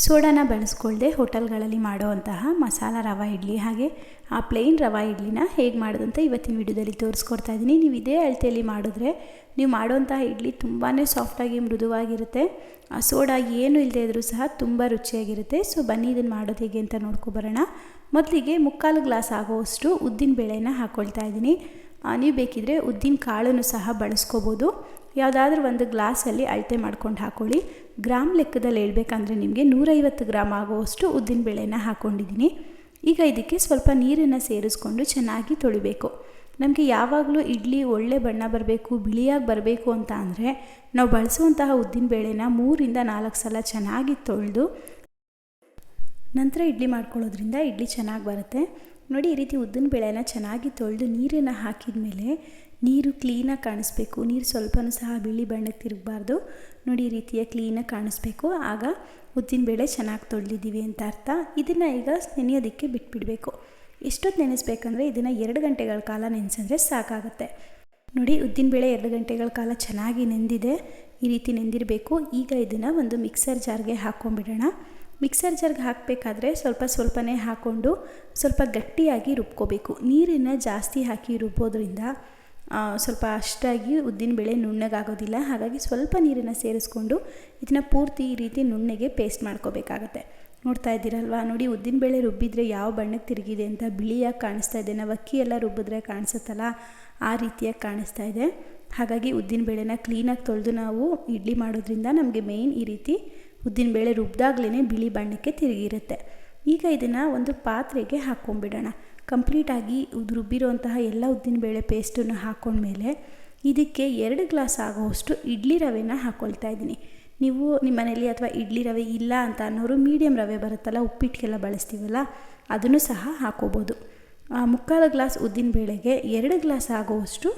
ಸೋಡಾನ ಬಳಸ್ಕೊಳ್ಳದೆ ಹೋಟೆಲ್ಗಳಲ್ಲಿ ಮಾಡುವಂತಹ ಮಸಾಲ ರವೆ ಇಡ್ಲಿ, ಹಾಗೆ ಆ ಪ್ಲೇನ್ ರವೆ ಇಡ್ಲಿನ ಹೇಗೆ ಮಾಡೋದಂತ ಇವತ್ತಿನ ವಿಡಿಯೋದಲ್ಲಿ ತೋರಿಸ್ಕೊಡ್ತಾ ಇದ್ದೀನಿ. ನೀವು ಇದೇ ಅಳತೆಯಲ್ಲಿ ಮಾಡಿದ್ರೆ ನೀವು ಮಾಡುವಂತಹ ಇಡ್ಲಿ ತುಂಬಾ ಸಾಫ್ಟಾಗಿ ಮೃದುವಾಗಿರುತ್ತೆ. ಆ ಸೋಡಾ ಏನು ಇಲ್ಲದೆ ಇದ್ರೂ ಸಹ ತುಂಬ ರುಚಿಯಾಗಿರುತ್ತೆ. ಸೊ ಬನ್ನಿ ಇದನ್ನು ಮಾಡೋದು ಹೇಗೆ ಅಂತ ನೋಡ್ಕೊಬರೋಣ ಮೊದಲಿಗೆ ಮುಕ್ಕಾಲು ಗ್ಲಾಸ್ ಆಗುವಷ್ಟು ಉದ್ದಿನ ಬೇಳೆನ ಹಾಕ್ಕೊಳ್ತಾ ಇದ್ದೀನಿ. ನೀವು ಬೇಕಿದ್ರೆ ಉದ್ದಿನ ಕಾಳನ್ನು ಸಹ ಬಳಸ್ಕೋಬೋದು ಯಾವುದಾದ್ರೂ ಒಂದು ಗ್ಲಾಸಲ್ಲಿ ಅಳತೆ ಮಾಡ್ಕೊಂಡು ಹಾಕ್ಕೊಳ್ಳಿ ಗ್ರಾಮ್ ಲೆಕ್ಕದಲ್ಲಿ ಹೇಳ್ಬೇಕಂದ್ರೆ ನಿಮಗೆ ನೂರೈವತ್ತು ಗ್ರಾಮ್ ಆಗುವಷ್ಟು ಉದ್ದಿನ ಬೇಳೆನ ಹಾಕ್ಕೊಂಡಿದ್ದೀನಿ ಈಗ ಇದಕ್ಕೆ ಸ್ವಲ್ಪ ನೀರನ್ನು ಸೇರಿಸ್ಕೊಂಡು ಚೆನ್ನಾಗಿ ತೊಳಿಬೇಕು. ನಮಗೆ ಯಾವಾಗಲೂ ಇಡ್ಲಿ ಒಳ್ಳೆ ಬಣ್ಣ ಬರಬೇಕು, ಬಿಳಿಯಾಗಿ ಬರಬೇಕು ಅಂತ ಅಂದರೆ ನಾವು ಬಳಸುವಂತಹ ಉದ್ದಿನ ಬೇಳೆನ ಮೂರಿಂದ ನಾಲ್ಕು ಸಲ ಚೆನ್ನಾಗಿ ತೊಳೆದು ನಂತರ ಇಡ್ಲಿ ಮಾಡ್ಕೊಳ್ಳೋದ್ರಿಂದ ಇಡ್ಲಿ ಚೆನ್ನಾಗಿ ಬರುತ್ತೆ. ನೋಡಿ ಈ ರೀತಿ ಉದ್ದಿನ ಬೇಳೆನ ಚೆನ್ನಾಗಿ ತೊಳೆದು ನೀರನ್ನು ಹಾಕಿದ ಮೇಲೆ ನೀರು ಕ್ಲೀನಾಗಿ ಕಾಣಿಸ್ಬೇಕು. ನೀರು ಸ್ವಲ್ಪನೂ ಸಹ ಬಿಳಿ ಬಣ್ಣಕ್ಕೆ ತಿರುಗಬಾರ್ದು. ನೋಡಿ ಈ ರೀತಿಯ ಕ್ಲೀನಾಗಿ ಕಾಣಿಸ್ಬೇಕು. ಆಗ ಉದ್ದಿನ ಬೇಳೆ ಚೆನ್ನಾಗಿ ತೊಳೆದಿದ್ದೀವಿ ಅಂತ ಅರ್ಥ. ಇದನ್ನು ಈಗ ನೆನೆಯೋದಕ್ಕೆ ಬಿಟ್ಬಿಡಬೇಕು. ಎಷ್ಟೊತ್ತು ನೆನೆಸ್ಬೇಕಂದ್ರೆ ಇದನ್ನು ಎರಡು ಗಂಟೆಗಳ ಕಾಲ ನೆನೆಸಿದ್ರೆ ಸಾಕಾಗುತ್ತೆ. ನೋಡಿ ಉದ್ದಿನಬೇಳೆ ಎರಡು ಗಂಟೆಗಳ ಕಾಲ ಚೆನ್ನಾಗಿ ನೆಂದಿದೆ. ಈ ರೀತಿ ನೆಂದಿರಬೇಕು. ಈಗ ಇದನ್ನು ಒಂದು ಮಿಕ್ಸರ್ ಜಾರ್ಗೆ ಹಾಕ್ಕೊಂಬಿಡೋಣ ಮಿಕ್ಸರ್ ಜಾರ್ಗೆ ಹಾಕಬೇಕಾದ್ರೆ ಸ್ವಲ್ಪ ಸ್ವಲ್ಪನೇ ಹಾಕ್ಕೊಂಡು ಸ್ವಲ್ಪ ಗಟ್ಟಿಯಾಗಿ ರುಬ್ಕೋಬೇಕು. ನೀರನ್ನು ಜಾಸ್ತಿ ಹಾಕಿ ರುಬ್ಬೋದ್ರಿಂದ ಸ್ವಲ್ಪ ಅಷ್ಟಾಗಿ ಉದ್ದಿನಬೇಳೆ ನುಣ್ಣಗಾಗೋದಿಲ್ಲ. ಹಾಗಾಗಿ ಸ್ವಲ್ಪ ನೀರನ್ನು ಸೇರಿಸ್ಕೊಂಡು ಇದನ್ನು ಪೂರ್ತಿ ಈ ರೀತಿ ನುಣ್ಣಗೆ ಪೇಸ್ಟ್ ಮಾಡ್ಕೋಬೇಕಾಗತ್ತೆ. ನೋಡ್ತಾ ಇದ್ದೀರಲ್ವಾ? ನೋಡಿ ಉದ್ದಿನಬೇಳೆ ರುಬ್ಬಿದ್ರೆ ಯಾವ ಬಣ್ಣಕ್ಕೆ ತಿರುಗಿದೆ ಅಂತ ಬಿಳಿಯಾಗಿ ಕಾಣಿಸ್ತಾ ಇದೆ. ನಾವು ಅಕ್ಕಿ ಎಲ್ಲ ರುಬ್ಬಿದ್ರೆ ಕಾಣಿಸುತ್ತಲ್ಲ, ಆ ರೀತಿಯಾಗಿ ಕಾಣಿಸ್ತಾ ಇದೆ. ಹಾಗಾಗಿ ಉದ್ದಿನಬೇಳೆನ ಕ್ಲೀನಾಗಿ ತೊಳೆದು ನಾವು ಇಡ್ಲಿ ಮಾಡೋದ್ರಿಂದ ನಮಗೆ ಮೇಯ್ನ್ ಈ ರೀತಿ ಉದ್ದಿನಬೇಳೆ ರುಬ್ಬಿದಾಗ್ಲೇ ಬಿಳಿ ಬಣ್ಣಕ್ಕೆ ತಿರುಗಿರುತ್ತೆ. ಈಗ ಇದನ್ನು ಒಂದು ಪಾತ್ರೆಗೆ ಹಾಕ್ಕೊಂಬಿಡೋಣ ಕಂಪ್ಲೀಟಾಗಿ ರುಬ್ಬಿರುವಂತಹ ಎಲ್ಲ ಉದ್ದಿನಬೇಳೆ ಪೇಸ್ಟನ್ನು ಹಾಕ್ಕೊಂಡ್ಮೇಲೆ ಇದಕ್ಕೆ ಎರಡು ಗ್ಲಾಸ್ ಆಗೋವಷ್ಟು ಇಡ್ಲಿ ರವೆನ ಹಾಕ್ಕೊಳ್ತಾ ಇದ್ದೀನಿ. ನೀವು ನಿಮ್ಮ ಮನೇಲಿ ಅಥವಾ ಇಡ್ಲಿ ರವೆ ಇಲ್ಲ ಅಂತ ಅನ್ನೋರು ಮೀಡಿಯಮ್ ರವೆ ಬರುತ್ತಲ್ಲ ಉಪ್ಪಿಟ್ಟಿಗೆಲ್ಲ ಬಳಸ್ತೀವಲ್ಲ, ಅದನ್ನು ಸಹ ಹಾಕೋಬೋದು. ಮುಕ್ಕಾಲು ಗ್ಲಾಸ್ ಉದ್ದಿನಬೇಳೆಗೆ ಎರಡು ಗ್ಲಾಸ್ ಆಗೋವಷ್ಟು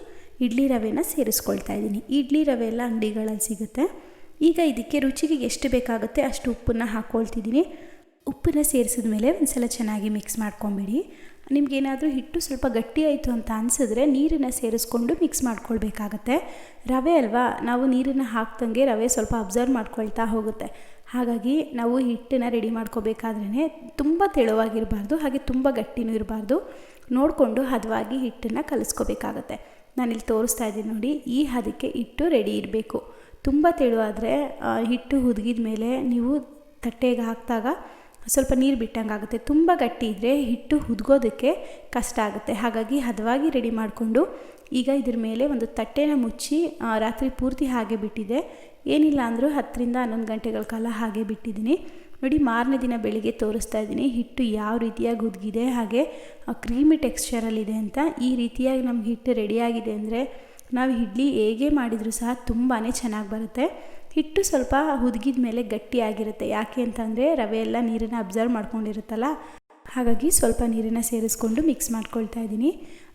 ಇಡ್ಲಿ ರವೆನ ಸೇರಿಸ್ಕೊಳ್ತಾ ಇದ್ದೀನಿ. ಇಡ್ಲಿ ರವೆ ಎಲ್ಲ ಅಂಗಡಿಗಳಲ್ಲಿ ಸಿಗುತ್ತೆ. ಈಗ ಇದಕ್ಕೆ ರುಚಿಗೆ ಎಷ್ಟು ಬೇಕಾಗುತ್ತೆ ಅಷ್ಟು ಉಪ್ಪನ್ನು ಹಾಕ್ಕೊಳ್ತಿದ್ದೀನಿ ಉಪ್ಪನ್ನು ಸೇರಿಸಿದ ಮೇಲೆ ಒಂದು ಸಲ ಚೆನ್ನಾಗಿ ಮಿಕ್ಸ್ ಮಾಡ್ಕೊಂಬಿಡಿ. ನಿಮಗೇನಾದರೂ ಹಿಟ್ಟು ಸ್ವಲ್ಪ ಗಟ್ಟಿ ಆಯಿತು ಅಂತ ಅನಿಸಿದ್ರೆ ನೀರನ್ನು ಸೇರಿಸ್ಕೊಂಡು ಮಿಕ್ಸ್ ಮಾಡ್ಕೊಳ್ಬೇಕಾಗತ್ತೆ. ರವೆ ಅಲ್ವಾ? ನಾವು ನೀರನ್ನು ಹಾಕ್ದಂಗೆ ರವೆ ಸ್ವಲ್ಪ ಅಬ್ಸರ್ವ್ ಮಾಡ್ಕೊಳ್ತಾ ಹೋಗುತ್ತೆ. ಹಾಗಾಗಿ ನಾವು ಹಿಟ್ಟನ್ನು ರೆಡಿ ಮಾಡ್ಕೋಬೇಕಾದ್ರೇ ತುಂಬ ತೆಳುವಾಗಿರಬಾರ್ದು, ಹಾಗೆ ತುಂಬ ಗಟ್ಟಿನೂ ಇರಬಾರ್ದು. ನೋಡಿಕೊಂಡು ಹದವಾಗಿ ಹಿಟ್ಟನ್ನು ಕಲಿಸ್ಕೋಬೇಕಾಗತ್ತೆ. ನಾನಿಲ್ಲಿ ತೋರಿಸ್ತಾ ಇದ್ದೀನಿ ನೋಡಿ, ಈ ಹದಕ್ಕೆ ಹಿಟ್ಟು ರೆಡಿ ಇರಬೇಕು. ತುಂಬ ತೆಳುವಾದರೆ ಹಿಟ್ಟು ಹುದುಗಿದ ಮೇಲೆ ನೀವು ತಟ್ಟೆಗೆ ಹಾಕಿದಾಗ ಸ್ವಲ್ಪ ನೀರು ಬಿಟ್ಟಂಗೆ ಆಗುತ್ತೆ. ತುಂಬ ಗಟ್ಟಿ ಇದ್ದರೆ ಹಿಟ್ಟು ಹುದ್ಗೋದಕ್ಕೆ ಕಷ್ಟ ಆಗುತ್ತೆ. ಹಾಗಾಗಿ ಹದವಾಗಿ ರೆಡಿ ಮಾಡಿಕೊಂಡು ಈಗ ಇದ್ರ ಮೇಲೆ ಒಂದು ತಟ್ಟೆನ ಮುಚ್ಚಿ ರಾತ್ರಿ ಪೂರ್ತಿ ಹಾಗೆ ಬಿಟ್ಟಿದೆ. ಏನಿಲ್ಲ ಅಂದರೂ ಹತ್ತರಿಂದ ಹನ್ನೊಂದು ಗಂಟೆಗಳ ಕಾಲ ಹಾಗೆ ಬಿಟ್ಟಿದ್ದೀನಿ. ನೋಡಿ, ಮಾರನೇ ದಿನ ಬೆಳಿಗ್ಗೆ ತೋರಿಸ್ತಾ ಇದ್ದೀನಿ. ಹಿಟ್ಟು ಯಾವ ರೀತಿಯಾಗಿ ಹುದುಗಿದೆ, ಹಾಗೆ ಕ್ರೀಮಿ ಟೆಕ್ಸ್ಚರಲ್ಲಿದೆ ಅಂತ. ಈ ರೀತಿಯಾಗಿ ನಮ್ಗೆ ಹಿಟ್ಟು ರೆಡಿಯಾಗಿದೆ ಅಂದರೆ ನಾವು ಇಡ್ಲಿ ಹೇಗೆ ಮಾಡಿದರೂ ಸಹ ತುಂಬಾ ಚೆನ್ನಾಗಿ ಬರುತ್ತೆ. ಹಿಟ್ಟು ಸ್ವಲ್ಪ ಹುದುಗಿದ ಮೇಲೆ ಗಟ್ಟಿಯಾಗಿರುತ್ತೆ. ಯಾಕೆ ಅಂತಂದರೆ ರವೆ ಎಲ್ಲ ನೀರನ್ನು ಅಬ್ಸರ್ವ್ ಮಾಡ್ಕೊಂಡಿರುತ್ತಲ್ಲ? ಹಾಗಾಗಿ ಸ್ವಲ್ಪ ನೀರನ್ನು ಸೇರಿಸ್ಕೊಂಡು ಮಿಕ್ಸ್ ಮಾಡ್ಕೊಳ್ತಾ ಇದ್ದೀನಿ.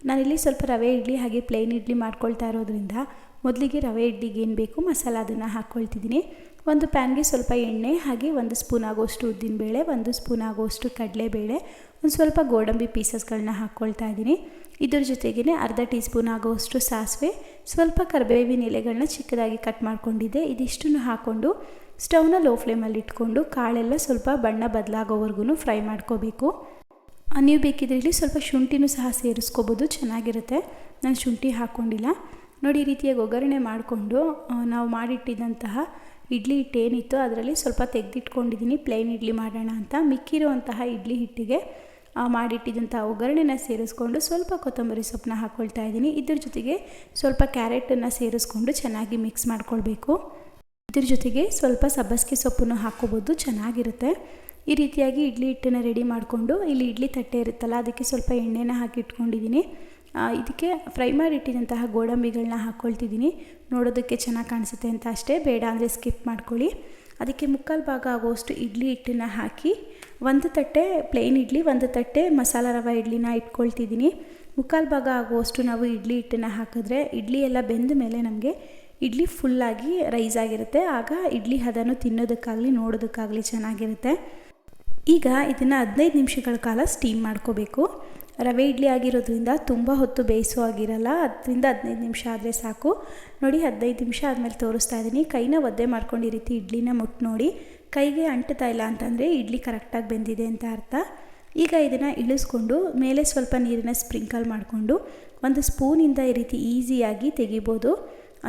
ನಾನಿಲ್ಲಿ ಸ್ವಲ್ಪ ರವೆ ಇಡ್ಲಿ ಹಾಗೆ ಪ್ಲೇನ್ ಇಡ್ಲಿ ಮಾಡ್ಕೊಳ್ತಾ ಇರೋದ್ರಿಂದ ಮೊದಲಿಗೆ ರವೆ ಇಡ್ಲಿಗೆ ಏನು ಬೇಕು ಮಸಾಲ ಅದನ್ನು ಹಾಕ್ಕೊಳ್ತಿದ್ದೀನಿ ಒಂದು ಪ್ಯಾನ್ಗೆ ಸ್ವಲ್ಪ ಎಣ್ಣೆ ಹಾಗೆ ಒಂದು ಸ್ಪೂನ್ ಆಗೋಷ್ಟು ಉದ್ದಿನಬೇಳೆ ಒಂದು ಸ್ಪೂನ್ ಆಗೋಷ್ಟು ಕಡಲೆಬೇಳೆ, ಒಂದು ಸ್ವಲ್ಪ ಗೋಡಂಬಿ ಪೀಸಸ್ಗಳನ್ನ ಹಾಕ್ಕೊಳ್ತಾ ಇದ್ದೀನಿ. ಇದ್ರ ಜೊತೆಗೇ ಅರ್ಧ ಟೀ ಸ್ಪೂನ್ ಆಗೋಷ್ಟು ಸಾಸಿವೆ, ಸ್ವಲ್ಪ ಕರಿಬೇವಿನ ಎಲೆಗಳನ್ನ ಚಿಕ್ಕದಾಗಿ ಕಟ್ ಮಾಡ್ಕೊಂಡಿದ್ದೆ. ಇದಿಷ್ಟನ್ನು ಹಾಕ್ಕೊಂಡು ಸ್ಟವ್ನ ಲೋ ಫ್ಲೇಮಲ್ಲಿ ಇಟ್ಕೊಂಡು ಕಾಳೆಲ್ಲ ಸ್ವಲ್ಪ ಬಣ್ಣ ಬದಲಾಗೋವರೆಗೂ ಫ್ರೈ ಮಾಡ್ಕೋಬೇಕು. ನೀವು ಬೇಕಿದ್ರೆ ಇಲ್ಲಿ ಸ್ವಲ್ಪ ಶುಂಠಿನೂ ಸಹ ಸೇರಿಸ್ಕೋಬೋದು, ಚೆನ್ನಾಗಿರುತ್ತೆ. ನಾನು ಶುಂಠಿ ಹಾಕ್ಕೊಂಡಿಲ್ಲ. ನೋಡಿ, ಈ ರೀತಿಯಾಗಿ ಒಗ್ಗರಣೆ ಮಾಡಿಕೊಂಡು ನಾವು ಮಾಡಿಟ್ಟಿದ್ದಂತಹ ಇಡ್ಲಿ ಹಿಟ್ಟು ಏನಿತ್ತು ಅದರಲ್ಲಿ ಸ್ವಲ್ಪ ತೆಗೆದಿಟ್ಕೊಂಡಿದ್ದೀನಿ. ಪ್ಲೇನ್ ಇಡ್ಲಿ ಮಾಡೋಣ ಅಂತ. ಮಿಕ್ಕಿರುವಂತಹ ಇಡ್ಲಿ ಹಿಟ್ಟಿಗೆ ಮಾಡಿಟ್ಟಿದ್ದಂಥ ಒಗ್ಗರಣೆನ ಸೇರಿಸ್ಕೊಂಡು ಸ್ವಲ್ಪ ಕೊತ್ತಂಬರಿ ಸೊಪ್ಪನ್ನ ಹಾಕ್ಕೊಳ್ತಾ ಇದ್ದೀನಿ. ಇದ್ರ ಜೊತೆಗೆ ಸ್ವಲ್ಪ ಕ್ಯಾರೆಟನ್ನು ಸೇರಿಸ್ಕೊಂಡು ಚೆನ್ನಾಗಿ ಮಿಕ್ಸ್ ಮಾಡ್ಕೊಳ್ಬೇಕು. ಇದ್ರ ಜೊತೆಗೆ ಸ್ವಲ್ಪ ಸಬ್ಬಸಿಗೆ ಸೊಪ್ಪನ್ನು ಹಾಕ್ಕೋಬೋದು, ಚೆನ್ನಾಗಿರುತ್ತೆ. ಈ ರೀತಿಯಾಗಿ ಇಡ್ಲಿ ಹಿಟ್ಟನ್ನು ರೆಡಿ ಮಾಡಿಕೊಂಡು, ಇಲ್ಲಿ ಇಡ್ಲಿ ತಟ್ಟೆ ಇರುತ್ತಲ್ಲ, ಅದಕ್ಕೆ ಸ್ವಲ್ಪ ಎಣ್ಣೆನ ಹಾಕಿ ಇಟ್ಕೊಂಡಿದ್ದೀನಿ ಇದಕ್ಕೆ ಫ್ರೈ ಮಾಡಿಟ್ಟಿದಂತಹ ಗೋಡಂಬಿಗಳನ್ನ ಹಾಕ್ಕೊಳ್ತಿದ್ದೀನಿ ನೋಡೋದಕ್ಕೆ ಚೆನ್ನಾಗಿ ಕಾಣಿಸುತ್ತೆ ಅಂತ ಅಷ್ಟೇ. ಬೇಡ ಅಂದರೆ ಸ್ಕಿಪ್ ಮಾಡ್ಕೊಳ್ಳಿ. ಅದಕ್ಕೆ ಮುಕ್ಕಾಲು ಭಾಗ ಆಗೋಷ್ಟು ಇಡ್ಲಿ ಹಿಟ್ಟನ್ನು ಹಾಕಿ, ಒಂದು ತಟ್ಟೆ ಪ್ಲೇನ್ ಇಡ್ಲಿ, ಒಂದು ತಟ್ಟೆ ಮಸಾಲ ರವೆ ಇಡ್ಲಿನ ಇಟ್ಕೊಳ್ತಿದ್ದೀನಿ. ಮುಕ್ಕಾಲು ಭಾಗ ಆಗುವಷ್ಟು ನಾವು ಇಡ್ಲಿ ಹಿಟ್ಟನ್ನು ಹಾಕಿದ್ರೆ ಇಡ್ಲಿ ಎಲ್ಲ ಬೆಂದ ಮೇಲೆ ನಮಗೆ ಇಡ್ಲಿ ಫುಲ್ಲಾಗಿ ರೈಸ್ ಆಗಿರುತ್ತೆ. ಆಗ ಇಡ್ಲಿ ಹದನು ತಿನ್ನೋದಕ್ಕಾಗಲಿ, ನೋಡೋದಕ್ಕಾಗಲಿ ಚೆನ್ನಾಗಿರುತ್ತೆ. ಈಗ ಇದನ್ನು ಹದಿನೈದು ನಿಮಿಷಗಳ ಕಾಲ ಸ್ಟೀಮ್ ಮಾಡ್ಕೋಬೇಕು. ರವೆ ಇಡ್ಲಿ ಆಗಿರೋದ್ರಿಂದ ತುಂಬ ಹೊತ್ತು ಬೇಯಿಸೋ ಆಗಿರಲ್ಲ ಅದರಿಂದ ಹದಿನೈದು ನಿಮಿಷ ಆದರೆ ಸಾಕು. ನೋಡಿ, ಹದಿನೈದು ನಿಮಿಷ ಆದಮೇಲೆ ತೋರಿಸ್ತಾ ಇದ್ದೀನಿ. ಕೈನ ಒದ್ದೆ ಮಾಡ್ಕೊಂಡು ಈ ರೀತಿ ಇಡ್ಲಿನ ಮುಟ್ಟು ನೋಡಿ. ಕೈಗೆ ಅಂಟುತ್ತಾ ಇಲ್ಲ ಅಂತಂದರೆ ಇಡ್ಲಿ ಕರೆಕ್ಟಾಗಿ ಬೆಂದಿದೆ ಅಂತ ಅರ್ಥ. ಈಗ ಇದನ್ನು ಇಳಿಸ್ಕೊಂಡು ಮೇಲೆ ಸ್ವಲ್ಪ ನೀರನ್ನ ಸ್ಪ್ರಿಂಕಲ್ ಮಾಡಿಕೊಂಡು ಒಂದು ಸ್ಪೂನಿಂದ ಈ ರೀತಿ ಈಸಿಯಾಗಿ ತೆಗಿಬೋದು.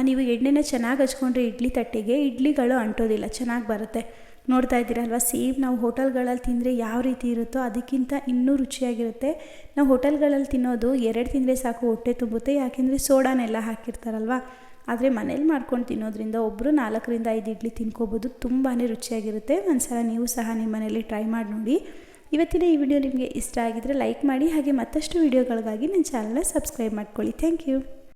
ನೀವು ಎಣ್ಣೆನ ಚೆನ್ನಾಗಿ ಹಚ್ಕೊಂಡ್ರೆ ಇಡ್ಲಿ ತಟ್ಟೆಗೆ ಇಡ್ಲಿಗಳು ಅಂಟೋದಿಲ್ಲ, ಚೆನ್ನಾಗಿ ಬರುತ್ತೆ. ನೋಡ್ತಾ ಇದ್ದೀರಲ್ವ? ಸೇಮ್ ನಾವು ಹೋಟೆಲ್ಗಳಲ್ಲಿ ತಿಂದರೆ ಯಾವ ರೀತಿ ಇರುತ್ತೋ ಅದಕ್ಕಿಂತ ಇನ್ನೂ ರುಚಿಯಾಗಿರುತ್ತೆ. ನಾವು ಹೋಟೆಲ್ಗಳಲ್ಲಿ ತಿನ್ನೋದು ಎರಡು ತಿಂದರೆ ಸಾಕು, ಹೊಟ್ಟೆ ತುಂಬುತ್ತೆ, ಯಾಕೆಂದರೆ ಸೋಡಾನೆಲ್ಲ ಹಾಕಿರ್ತಾರಲ್ವ? ಆದರೆ ಮನೇಲಿ ಮಾಡ್ಕೊಂಡು ತಿನ್ನೋದ್ರಿಂದ ಒಬ್ಬರು ನಾಲ್ಕರಿಂದ ಐದು ಇಡ್ಲಿ ತಿನ್ಕೋಬೋದು ತುಂಬಾ ರುಚಿಯಾಗಿರುತ್ತೆ. ಒಂದ್ಸಲ ನೀವು ಸಹ ನಿಮ್ಮ ಮನೇಲಿ ಟ್ರೈ ಮಾಡಿ ನೋಡಿ. ಇವತ್ತಿನ ಈ ವಿಡಿಯೋ ನಿಮಗೆ ಇಷ್ಟ ಆಗಿದರೆ ಲೈಕ್ ಮಾಡಿ, ಹಾಗೆ ಮತ್ತಷ್ಟು ವಿಡಿಯೋಗಳಿಗಾಗಿ ನನ್ನ ಚಾನಲ್ನ ಸಬ್ಸ್ಕ್ರೈಬ್ ಮಾಡ್ಕೊಳ್ಳಿ. Thank you.